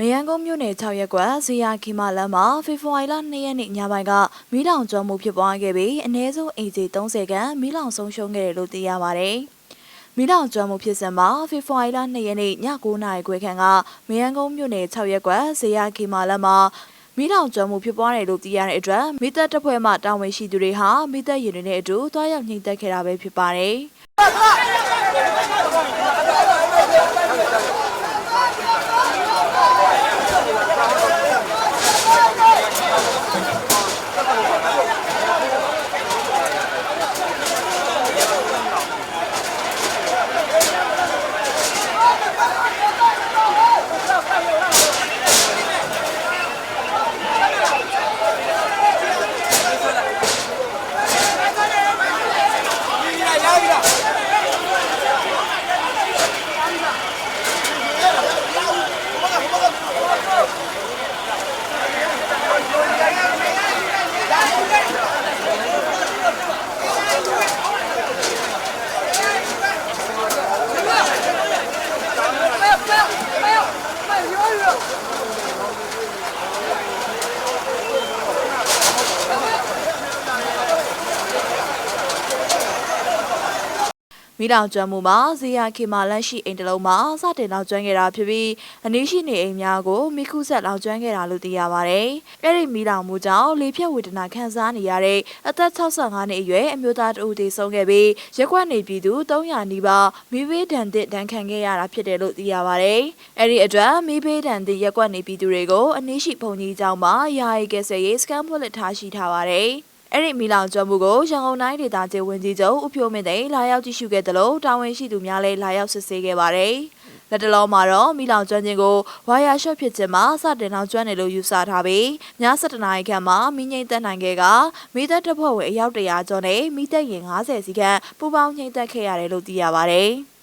မယန်းကုန်းမြို့နယ်6ရပ်ကွက်ဇေယျခီမာလမ်းမှာဖေဖော်ဝါရီလ2ရက်နေ့ညပိုင်းကမီးလောင်ကျွမ်းမှုဖြစ်ပွားခဲ့ပြီးအ ਨੇ စုအိမ်ခြေ30ခန့်မီးလောင်ဆုံးရှုံးခဲ့တယ်လို့သိရပါတယ်။မီးလောင်ကျွမ်းမှုဖြစ်စဉ်မှာဖေဖော်ဝါရီလ2ရက်နေ့ည9:00နာရီခွဲခန့်ကမယန်းကုန်းမြို့နယ်6ရပ်ကွက်ဇေယျခီမာလမ်းမှာမီးလောင်ကျွမ်းမှုဖြစ်ပွားတယ်လို့သိရတဲ့အတွက်မိသက်တပ်ဖွဲ့မှတာဝန်ရှိသူတွေဟာမိသက်ရင်တွေနဲ့အတူတွားရောက်ညှိတက်ခဲ့တာပဲဖြစ်ပါတယ်။ မီးလောင်ကျွမ်းမှုမှာဇေယျခေမာလန့်ရှိအိမ်တစ်လုံးမှာစတင်လောင်ကျွမ်းခဲ့တာဖြစ်ပြီးအနည်းရှိနေအိမ်များကိုမိခုဆက်လောင်ကျွမ်းခဲ့တာလို့သိရပါတယ်။အဲ့ဒီမီးလောင်မှုကြောင့်လေဖြတ်ဝေဒနာခံစားနေရတဲ့အသက်65နှစ်အရွယ်အမျိုးသားတဦးသေဆုံးခဲ့ပြီးရက်ကွက်နေပြည်သူ300နီးပါးမိဘေးဒဏ်သင့်ဒဏ်ခံခဲ့ရတာဖြစ်တယ်လို့သိရပါတယ်။အဲ့ဒီအတွက်မိဘေးဒဏ်သင့်ရက်ကွက်နေပြည်သူတွေကိုအနည်းရှိဘုံကြီးကျောင်းမှာယာယီကယ်ဆယ်ရေးစကန်ဖွင့်လှစ်ထားရှိထားပါတယ်။ အဲ့ဒီမီလောင်ကျွမ်းမှုကိုရန်ကုန်တိုင်းဒေသကြီးဝန်ကြီးချုပ်ဦးဖြိုးမင်းသိန်းလာရောက်ကြည့်ရှုခဲ့တယ်လို့တာဝန်ရှိသူများလည်းလာရောက်စစ်ဆေးခဲ့ပါတယ်။လက်တလုံးမှာတော့မီလောင်ကျွမ်းခြင်းကိုဝါယာရှော့ဖြစ်ခြင်းမှာစတင်လောင်ကျွမ်းတယ်လို့ယူဆထားပြီးည7:00နာရီခန့်မှာမိငိမ့်သက်နိုင်ခဲ့ကမိသက်တပ်ဖွဲ့ဝင်အယောက်100ကျော်နဲ့မိသက်ရင်90စီခန့်ပူပေါင်းငိမ့်သက်ခဲ့ရတယ်လို့သိရပါတယ်။